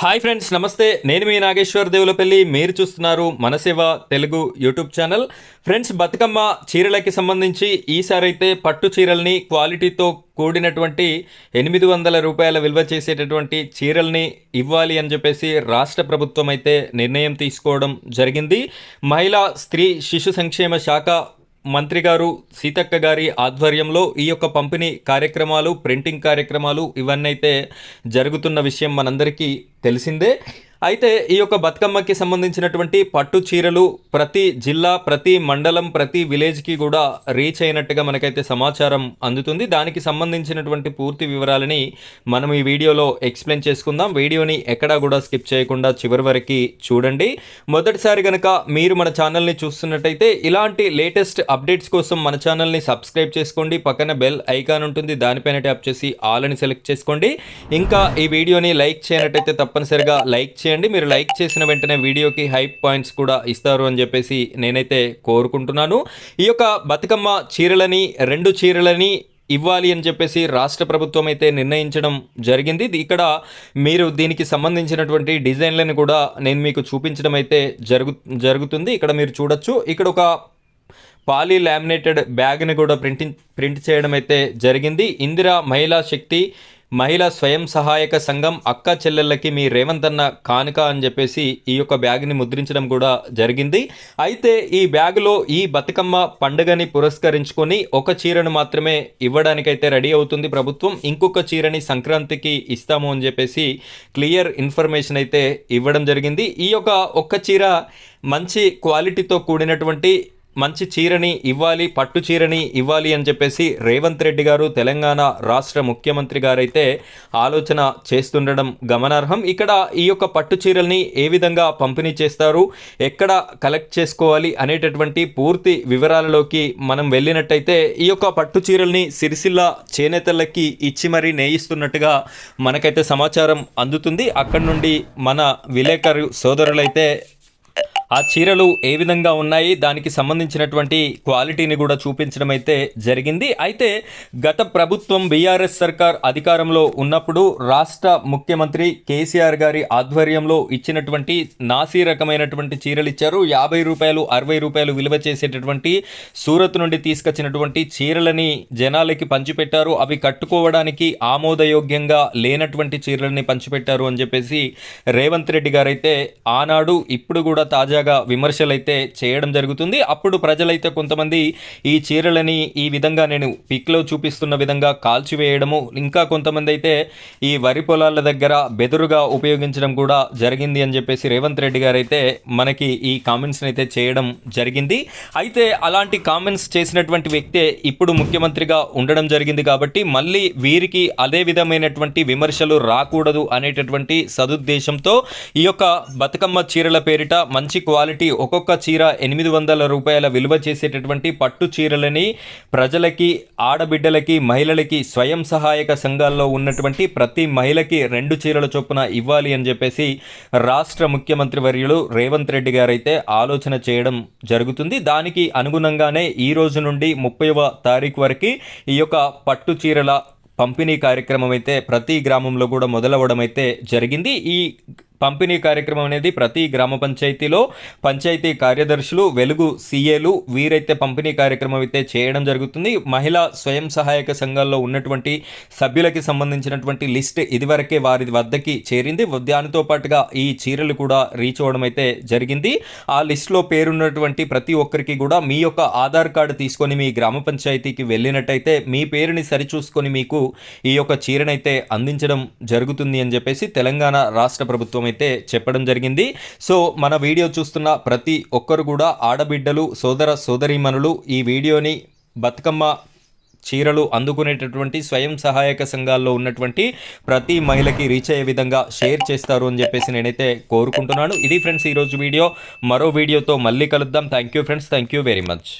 Hi friends నమస్తే. నేను మీ నాగేశ్వర్ దేవులపల్లి. మీరు చూస్తున్నారు Manaseva Telugu YouTube channel. Friends Bathukamma చీరలకి సంబంధించి ఈసారి అయితే పట్టు చీరల్ని క్వాలిటీతో కూడినటువంటి ఎనిమిది వందల రూపాయల విలువ చేసేటటువంటి చీరల్ని ఇవ్వాలి అని చెప్పేసి రాష్ట్ర ప్రభుత్వం అయితే నిర్ణయం తీసుకోవడం జరిగింది. మహిళా స్త్రీ శిశు సంక్షేమ శాఖ మంత్రి గారు సీతక్క గారి ఆధ్వర్యంలో ఈ యొక్క పంపిణీ కార్యక్రమాలు ప్రింటింగ్ కార్యక్రమాలు ఇవన్నీ అయితే జరుగుతున్న విషయం మనందరికీ తెలిసిందే. అయితే ఈ యొక్క బతుకమ్మకి సంబంధించినటువంటి పట్టు చీరలు ప్రతి జిల్లా ప్రతి మండలం ప్రతి విలేజ్కి కూడా రీచ్ అయినట్టుగా మనకైతే సమాచారం అందుతుంది. దానికి సంబంధించినటువంటి పూర్తి వివరాలని మనం ఈ వీడియోలో ఎక్స్ప్లెయిన్ చేసుకుందాం. వీడియోని ఎక్కడా కూడా స్కిప్ చేయకుండా చివరి వరకు చూడండి. మొదటిసారి కనుక మీరు మన ఛానల్ని చూస్తున్నట్టయితే ఇలాంటి లేటెస్ట్ అప్డేట్స్ కోసం మన ఛానల్ని సబ్స్క్రైబ్ చేసుకోండి. పక్కన బెల్ ఐకాన్ ఉంటుంది. దానిపైన ట్యాప్ చేసి ఆల్ అని సెలెక్ట్ చేసుకోండి. ఇంకా ఈ వీడియోని లైక్ చేయనట్టయితే తప్పనిసరిగా లైక్ చేయండి. మీరు లైక్ చేసిన వెంటనే వీడియోకి హైప్ పాయింట్స్ కూడా ఇస్తారు అని చెప్పేసి నేనైతే కోరుకుంటున్నాను. ఈ యొక్క బతుకమ్మ చీరలని రెండు చీరలని ఇవ్వాలి అని చెప్పేసి రాష్ట్ర ప్రభుత్వం అయితే నిర్ణయించడం జరిగింది. ఇక్కడ మీరు దీనికి సంబంధించినటువంటి డిజైన్లను కూడా నేను మీకు చూపించడం అయితే జరుగు జరుగుతుంది. ఇక్కడ మీరు చూడొచ్చు. ఇక్కడ ఒక పాలీ లామినేటెడ్ బ్యాగ్ని కూడా ప్రింటింగ్ ప్రింట్ చేయడం అయితే జరిగింది. ఇందిరా మహిళా శక్తి మహిళా స్వయం సహాయక సంఘం అక్క చెల్లెళ్ళకి మీ రేవంత్ అన్న కానుక అని చెప్పేసి ఈ యొక్క బ్యాగ్ని ముద్రించడం కూడా జరిగింది. అయితే ఈ బ్యాగులో ఈ బతుకమ్మ పండుగని పురస్కరించుకొని ఒక చీరను మాత్రమే ఇవ్వడానికైతే రెడీ అవుతుంది ప్రభుత్వం. ఇంకొక చీరని సంక్రాంతికి ఇస్తాము అని చెప్పేసి క్లియర్ ఇన్ఫర్మేషన్ అయితే ఇవ్వడం జరిగింది. ఈ యొక్క ఒక్క చీర మంచి క్వాలిటీతో కూడినటువంటి మంచి చీరని ఇవ్వాలి పట్టు చీరని ఇవ్వాలి అని చెప్పేసి రేవంత్ రెడ్డి గారు తెలంగాణ రాష్ట్ర ముఖ్యమంత్రి గారైతే ఆలోచన చేస్తుండడం గమనార్హం. ఇక్కడ ఈ యొక్క పట్టు చీరల్ని ఏ విధంగా పంపిణీ చేస్తారు ఎక్కడ కలెక్ట్ చేసుకోవాలి అనేటటువంటి పూర్తి వివరాలలోకి మనం వెళ్ళినట్టయితే ఈ యొక్క పట్టు చీరల్ని సిరిసిల్ల చేనేతలకి ఇచ్చి మరీ నేయిస్తున్నట్టుగా మనకైతే సమాచారం అందుతుంది. అక్కడి నుండి మన విలేకరు సోదరులైతే ఆ చీరలు ఏ విధంగా ఉన్నాయి? దానికి సంబంధించినటువంటి క్వాలిటీని కూడా చూపించడం అయితే జరిగింది. అయితే గత ప్రభుత్వం బీఆర్ఎస్ సర్కార్ అధికారంలో ఉన్నప్పుడు రాష్ట్ర ముఖ్యమంత్రి కేసీఆర్ గారి ఆధ్వర్యంలో ఇచ్చినటువంటి నాసీ రకమైనటువంటి చీరలు ఇచ్చారు. యాభై రూపాయలు అరవై రూపాయలు విలువ చేసేటటువంటి సూరత్ నుండి తీసుకొచ్చినటువంటి చీరలని జనాలకి పంచిపెట్టారు. అవి కట్టుకోవడానికి ఆమోదయోగ్యంగా లేనటువంటి చీరలని పంచిపెట్టారు అని చెప్పేసి రేవంత్ రెడ్డి గారైతే ఆనాడు ఇప్పుడు కూడా తాజా తాజాగా విమర్శలు అయితే చేయడం జరుగుతుంది. అప్పుడు ప్రజలైతే కొంతమంది ఈ చీరలని ఈ విధంగా నేను పిక్లో చూపిస్తున్న విధంగా కాల్చివేయడము ఇంకా కొంతమంది అయితే ఈ వరి పొలాల దగ్గర బెదురుగా ఉపయోగించడం కూడా జరిగింది అని చెప్పేసి రేవంత్ రెడ్డి గారు అయితే మనకి ఈ కామెంట్స్ని అయితే చేయడం జరిగింది. అయితే అలాంటి కామెంట్స్ చేసినటువంటి వ్యక్తే ఇప్పుడు ముఖ్యమంత్రిగా ఉండడం జరిగింది కాబట్టి మళ్ళీ వీరికి అదే విధమైనటువంటి విమర్శలు రాకూడదు అనేటటువంటి సదుద్దేశంతో ఈ యొక్క బతుకమ్మ చీరల పేరిట మంచి క్వాలిటీ ఒక్కొక్క చీర ఎనిమిది వందల రూపాయల విలువ చేసేటటువంటి పట్టు చీరలని ప్రజలకి ఆడబిడ్డలకి మహిళలకి స్వయం సహాయక సంఘాల్లో ఉన్నటువంటి ప్రతి మహిళకి రెండు చీరల చొప్పున ఇవ్వాలి అని చెప్పేసి రాష్ట్ర ముఖ్యమంత్రి వర్యులు రేవంత్ రెడ్డి గారైతే ఆలోచన చేయడం జరుగుతుంది. దానికి అనుగుణంగానే ఈ రోజు నుండి ముప్పైవ తారీఖు వరకు ఈ యొక్క పట్టు చీరల పంపిణీ కార్యక్రమం అయితే ప్రతి గ్రామంలో కూడా మొదలవ్వడం అయితే జరిగింది. ఈ పంపిణీ కార్యక్రమం అనేది ప్రతి గ్రామ పంచాయతీలో పంచాయతీ కార్యదర్శులు వెలుగు సీఏలు వీరైతే పంపిణీ కార్యక్రమం అయితే చేయడం జరుగుతుంది. మహిళా స్వయం సహాయక సంఘాల్లో ఉన్నటువంటి సభ్యులకి సంబంధించినటువంటి లిస్ట్ ఇదివరకే వారి వద్దకి చేరింది. దానితో పాటుగా ఈ చీరలు కూడా రీచ్ అవ్వడం అయితే జరిగింది. ఆ లిస్ట్లో పేరున్నటువంటి ప్రతి ఒక్కరికి కూడా మీ యొక్క ఆధార్ కార్డు తీసుకొని మీ గ్రామ పంచాయతీకి వెళ్ళినట్టయితే మీ పేరుని సరిచూసుకొని మీకు ఈ యొక్క చీరనైతే అందించడం జరుగుతుంది అని చెప్పేసి తెలంగాణ రాష్ట్ర ప్రభుత్వం అయితే చెప్పడం జరిగింది. సో మన వీడియో చూస్తున్న ప్రతి ఒక్కరు కూడా ఆడబిడ్డలు సోదర సోదరీమణులు ఈ వీడియోని బతుకమ్మ చీరలు అందుకునేటటువంటి స్వయం సహాయక సంఘాల్లో ఉన్నటువంటి ప్రతి మహిళకి రీచ్ అయ్యే విధంగా షేర్ చేస్తారు అని చెప్పేసి నేనైతే కోరుకుంటున్నాను. ఇది ఫ్రెండ్స్ ఈరోజు వీడియో. మరో వీడియోతో మళ్ళీ కలుద్దాం. Thank you friends thank you very much